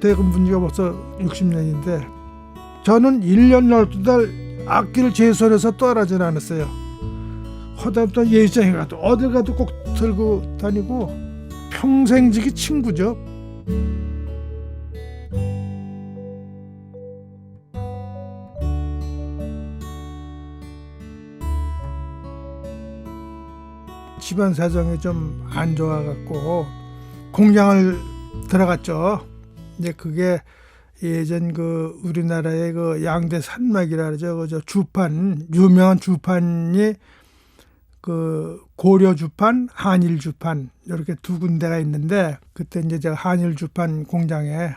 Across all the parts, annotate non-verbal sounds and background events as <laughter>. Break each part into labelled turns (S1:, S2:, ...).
S1: 대금 분 지가 벌써 60년인데 저는 1년 12달 악기를 제 손에서 떠나질 않았어요. 허다부터 예장에 가도 어딜 가도 꼭 들고 다니고 평생지기 친구죠. 집안 사정이 좀 안 좋아갖고 공장을 들어갔죠. 이제 그게 예전 그 우리나라의 그 양대 산맥이라 그러죠. 그저 주판 유명한 주판이 그 고려 주판, 한일 주판 이렇게 두 군데가 있는데 그때 이제 제가 한일 주판 공장에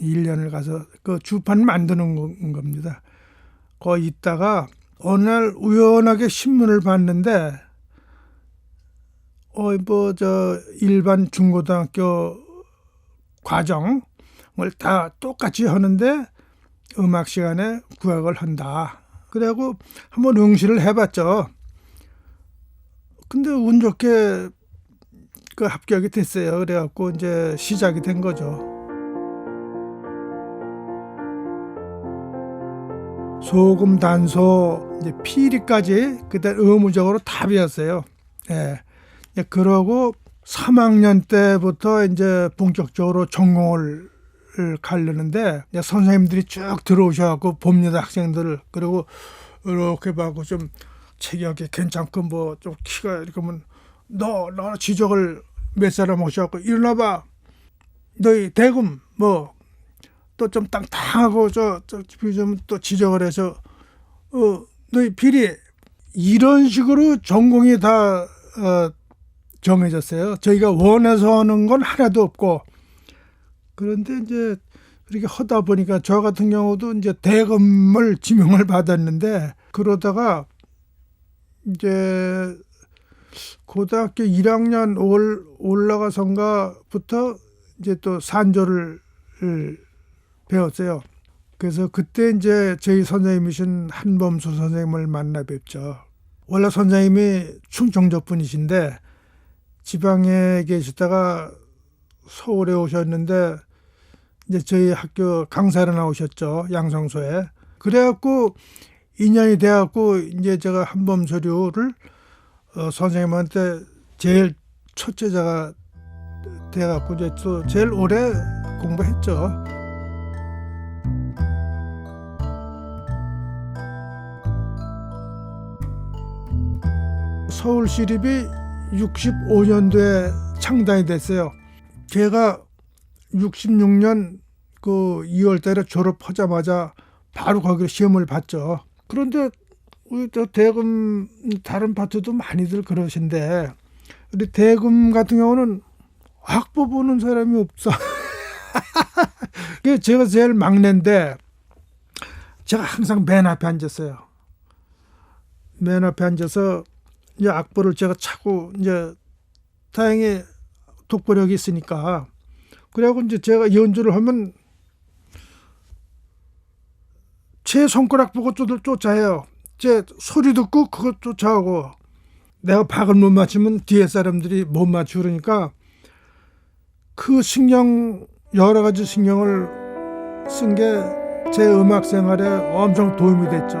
S1: 1년을 가서 그 주판 만드는 거- 겁니다. 거기 있다가 어느 날 우연하게 신문을 봤는데 어뭐저 일반 중고등학교 과정을 다 똑같이 하는데 음악 시간에 구역을 한다. 그래갖고 한번 응시를 해봤죠. 근데 운 좋게 그 합격이 됐어요. 그래갖고 이제 시작이 된 거죠. 소금, 단소, 이제 피리까지 그때 의무적으로 다 배웠어요. 예. 그러고 3학년 때부터 이제 본격적으로 전공을 가려는데 선생님들이 쭉 들어오셔갖고 봅니다 학생들을. 그리고 이렇게 봐고 좀 체격이 괜찮고 뭐 좀 키가 이렇게 하면 너 너 지적을 몇 사람 오셔갖고 일어나봐. 너희 대금 뭐 또 좀 땅땅하고 저저좀또 지적을 해서 어 너희 비리. 이런 식으로 전공이 다 어, 정해졌어요. 저희가 원해서 하는 건 하나도 없고 그런데 이제 이렇게 하다 보니까 저 같은 경우도 이제 대검을 지명을 받았는데 그러다가 이제 고등학교 1학년 올 올라가선가부터 이제 또 산조를 배웠어요. 그래서 그때 이제 저희 선생님이신 한범수 선생님을 만나 뵙죠. 원래 선생님이 충청도 분이신데 지방에 계시다가 서울에 오셨는데 이제 저희 학교 강사로 나오셨죠 양성소에 그래갖고 인연이 돼갖고 이제 제가 한범 서류를 어, 선생님한테 제일 첫째자가 돼갖고 이제 또 제일 오래 공부했죠. 서울시립이 65년도에 창단이 됐어요. 제가 66년 그 2월 달에 졸업하자마자 바로 거기로 시험을 봤죠. 그런데 우리 저 대금 다른 파트도 많이들 그러신데 우리 대금 같은 경우는 학부 보는 사람이 없어. <laughs> 그게 제가 제일 막내인데 제가 항상 맨 앞에 앉았어요. 맨 앞에 앉아서 이제 악보를 제가 차고 이제 다행히 독보력이 있으니까 그래갖고 이제 제가 연주를 하면 제 손가락 보고 쫓- 쫓아해요. 제 소리 듣고 그거 쫓아오고 내가 박을 못 맞추면 뒤에 사람들이 못 맞추니까 그 신경 여러 가지 신경을 쓴 게 제 음악 생활에 엄청 도움이 됐죠.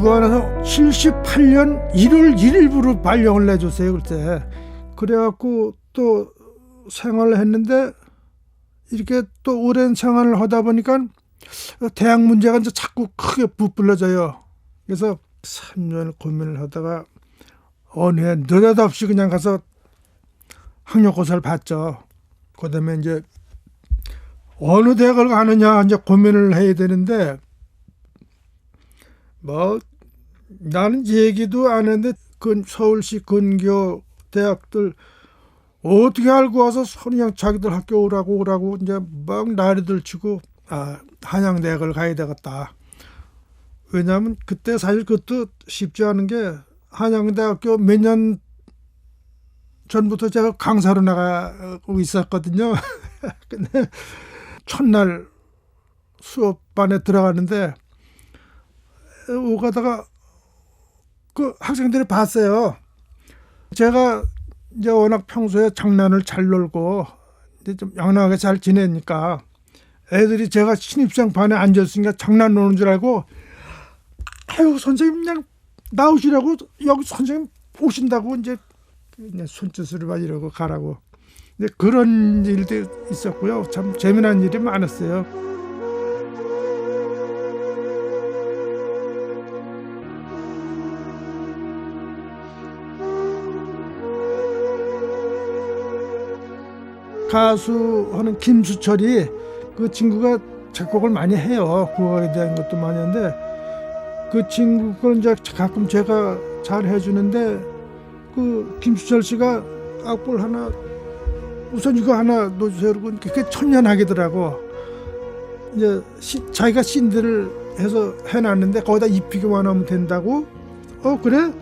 S1: 그 안에서 78년 1월 1일부로 발령을 내줬어요 그때. 그래갖고 또 생활을 했는데 이렇게 또 오랜 생활을 하다 보니까 대학 문제가 이제 자꾸 크게 부풀려져요. 그래서 3년 고민을 하다가 어느 해 느닷없이 그냥 가서 학력고사를 봤죠. 그다음에 이제 어느 대학을 가느냐 이제 고민을 해야 되는데 뭐 나는 얘기도 안 했는데 그 서울시 근교 대학들 어떻게 알고 와서 그냥 자기들 학교 오라고 오라고 이제 막 난리들 치고 아 한양대학을 가야 되겠다. 왜냐하면 그때 사실 그것도 쉽지 않은 게 한양대학교 몇 년 전부터 제가 강사로 나가고 있었거든요. <laughs> 근데 첫날 수업반에 들어가는데 오가다가 그 학생들이 봤어요. 제가 이제 워낙 평소에 장난을 잘 놀고 이제 좀 양랑하게 잘 지내니까 애들이 제가 신입생 반에 앉았으니까 장난 노는 줄 알고 아유 선생님 그냥 나오시라고 여기 선생님 오신다고 이제 그냥 손짓으로 막 이러고 가라고. 이제 그런 일도 있었고요. 참 재미난 일이 많았어요 가수 하는 김수철이 그 친구가 작곡을 많이 해요. 국악에 대한 것도 많이 하는데 그 친구 걸 이제 가끔 제가 잘 해주는데 그 김수철 씨가 악볼 하나 우선 이거 하나 넣어주세요. 그러고 그게 천년하게더라고. 이제 시, 자기가 신들을 해서 해놨는데 거기다 입히기만 하면 된다고. 어 그래?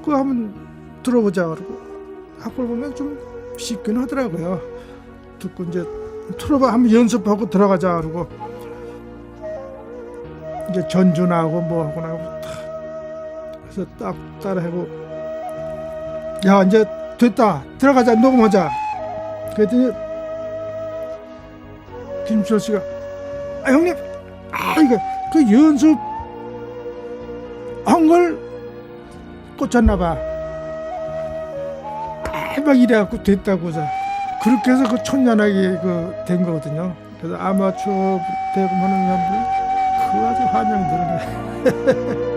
S1: 그거 한번 들어보자. 그러고 악볼 보면 좀 쉽긴 하더라고요. 듣고 이제 틀어봐 한번 연습하고 들어가자 그러고. 이제 전주 나오고 뭐 하고 나고 다. 그래서 딱 따라하고. 야 이제 됐다. 들어가자 녹음하자. 그랬더니 김철 씨가 아 형님! 아 이거 그 연습 한 걸 꽂혔나 봐. 아, 막 이래갖고 됐다고 자 그렇게 해서 그 천년하게 그된 거거든요. 그래서 아마추어 대금하는 사람들 그 아주 환영들은 <laughs>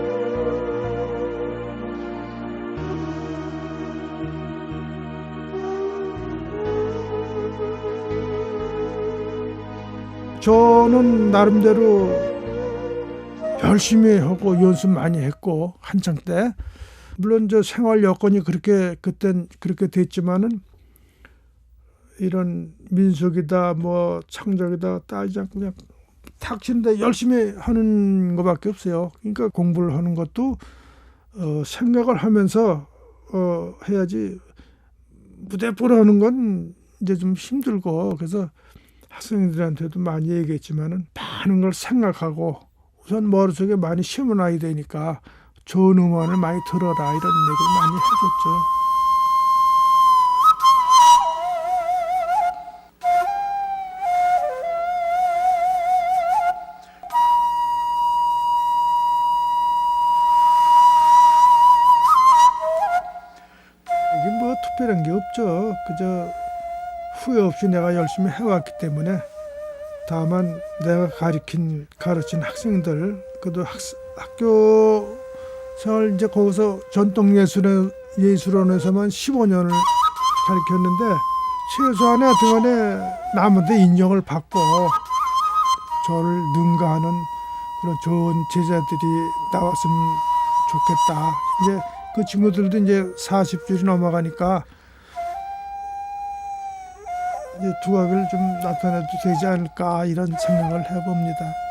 S1: 저는 나름대로 열심히 하고 연습 많이 했고 한창 때 물론 저 생활 여건이 그렇게 그땐 그렇게 됐지만은 이런 민속이다 뭐 창작이다 따지지 않고 그냥 탁 치는데 열심히 하는 것밖에 없어요. 그러니까 공부를 하는 것도 어, 생각을 하면서 어, 해야지 무대 보러 하는 건 이제 좀 힘들고 그래서 학생들한테도 많이 얘기했지만은 많은 걸 생각하고 우선 머릿속에 많이 심어놔야 되니까 좋은 음원을 많이 들어라 이런 얘기를 많이 해줬죠. 없죠. 그저 후회 없이 내가 열심히 해왔기 때문에 다만 내가 가르친 가르친 학생들 그도 학, 학교 생활 이제 거기서 전통 예술원 예술원에서만 15년을 가르쳤는데 최소한의 등간에 남한테 인정을 받고 저를 능가하는 그런 좋은 제자들이 나왔으면 좋겠다. 이제 그 친구들도 이제 40줄이 넘어가니까 두각을 좀 나타내도 되지 않을까 이런 생각을 해봅니다.